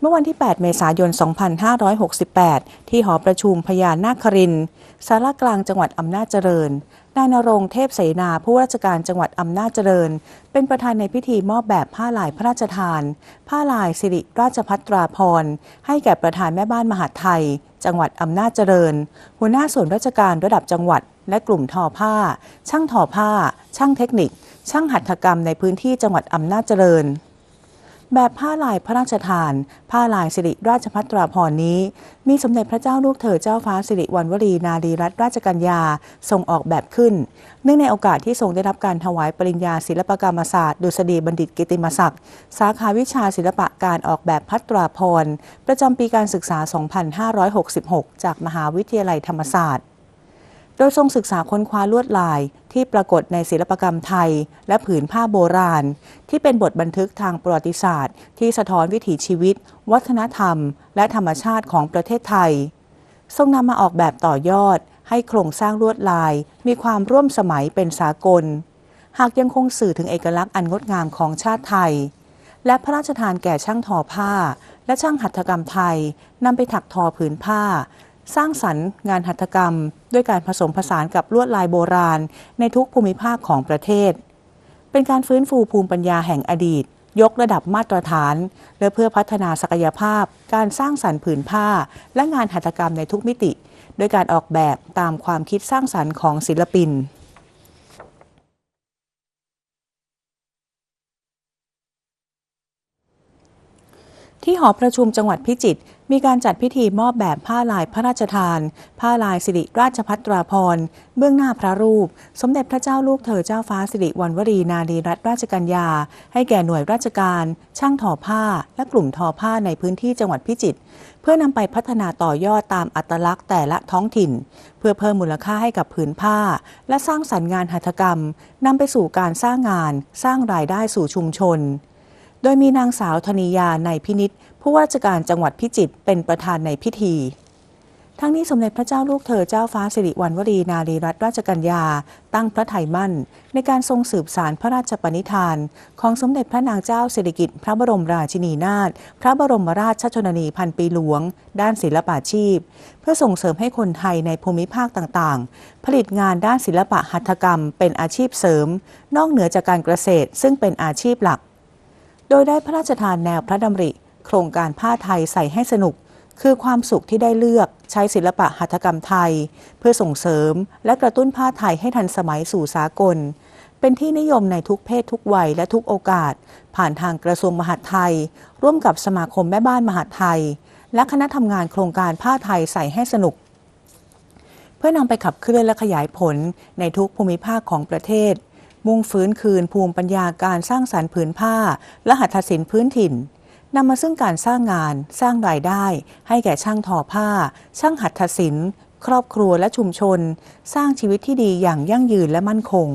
เมื่อวันที่ 8 เมษายน 2568 ที่หอประชุมพญานาครินสารกลางจังหวัดอำนาจเจริญ นายนรงเทพเสนาผู้ราชการจังหวัดอำนาจเจริญ เป็นประธานในพิธีมอบแบบผ้าลายพระราชทาน ผ้าลายสิริราชพัตราพร ให้แก่ประธานแม่บ้านมหาไทย จังหวัดอำนาจเจริญ หัวหน้าส่วนราชการระดับจังหวัด และกลุ่มทอผ้า ช่างทอผ้า ช่างเทคนิค ช่างหัตถกรรมในพื้นที่จังหวัดอำนาจเจริญ แบบผ้าลายพระราชทาน ผ้าลายสิริราชพัตราพรนี้ มีสมเด็จพระเจ้าลูกเธอเจ้าฟ้าสิริวัณวรีนารีรัตนราชกัญญาทรงออกแบบขึ้น เนื่องในโอกาสที่ทรงได้รับการถวายปริญญาศิลปกรรมศาสตร์ ดุษฎีบัณฑิตกิติมศักดิ์สาขาวิชาศิลปะการออกแบบพัตราพรประจำปีการศึกษา 2566 จากมหาวิทยาลัยธรรมศาสตร์ โดยทรงศึกษาค้นคว้าลวดลายที่ปรากฏในศิลปกรรมไทย และผืนผ้าโบราณ ที่เป็นบทบันทึกทางประวัติศาสตร์ ที่สะท้อนวิถีชีวิต วัฒนธรรม และธรรมชาติของประเทศไทย ทรงนำมาออกแบบต่อยอด ให้โครงสร้างลวดลาย มีความร่วมสมัยเป็นสากล หากยังคงสื่อถึงเอกลักษณ์อันงดงามของชาติไทย และพระราชทานแก่ช่างทอผ้า และช่างหัตถกรรมไทยนำไปถักทอผืนผ้า สร้างสรรค์งานหัตถกรรม ด้วยการผสมผสานกับลวดลายโบราณ ในทุกภูมิภาคของประเทศ เป็นการฟื้นฟูภูมิปัญญาแห่งอดีต ยกระดับมาตรฐาน และเพื่อพัฒนาศักยภาพ การสร้างสรรค์ผืนผ้า และงานหัตถกรรมในทุกมิติ ด้วยการออกแบบตามความคิดสร้างสรรค์ของศิลปิน ที่หอประชุมจังหวัดพิจิตรมีการจัดพิธีมอบแบบผ้าลายพระราชทาน ผ้าลายสิริราชพัตราพรเบื้องหน้าพระรูป สมเด็จพระเจ้าลูกเธอเจ้าฟ้าสิริวัณวรีนารีรัตนราชกัญญา ให้แก่หน่วยราชการ ช่างทอผ้า และกลุ่มทอผ้าในพื้นที่จังหวัดพิจิตรเพื่อนำไปพัฒนาต่อยอดตามอัตลักษณ์แต่ละท้องถิ่น เพื่อเพิ่มมูลค่าให้กับผืนผ้า และสร้างสรรค์งานหัตถกรรมนำไปสู่การสร้างงาน สร้างรายได้สู่ชุมชน โดยมีนางสาวธนิยาในพินิษผู้ว่าราชการจังหวัดพิจิตรเป็นประธานในพิธี ทั้งนี้สมเด็จพระเจ้าลูกเธอเจ้าฟ้าสิริวัณวรีนารีรัตนราชกัญญา ตั้งพระไทยมั่น ในการทรงสืบสารพระราชปณิธาน ของสมเด็จพระนางเจ้าสิริกิติ์พระบรมราชินีนาถพระบรมราชชนนีพันปีหลวง ด้านศิลปาชีพ เพื่อส่งเสริมให้คนไทยในภูมิภาคต่างๆ ผลิตงานด้านศิลปะหัตถกรรม เป็นอาชีพเสริม นอกเหนือจากการเกษตรซึ่งเป็นอาชีพหลัก โดยได้พระราชทานแนวพระดำริ โครงการผ้าไทยใส่ให้สนุก คือความสุขที่ได้เลือกใช้ศิลปะหัตถกรรมไทย เพื่อส่งเสริมและกระตุ้นผ้าไทยให้ทันสมัยสู่สากล เป็นที่นิยมในทุกเพศทุกวัยและทุกโอกาส ผ่านทางกระทรวงมหาดไทย ร่วมกับสมาคมแม่บ้านมหาดไทย และคณะทำงานโครงการผ้าไทยใส่ให้สนุก เพื่อนำไปขับเคลื่อนและขยายผลในทุกภูมิภาคของประเทศ มุ่งฟื้นคืนภูมิปัญญาการสร้างสรรค์ผืนผ้า และหัตถศิลป์พื้นถิ่นนำมาซึ่งการสร้างงานสร้างรายได้ ให้แก่ช่างทอผ้า ช่างหัตถศิลป์ ครอบครัวและชุมชน สร้างชีวิตที่ดีอย่างยั่งยืนและมั่นคง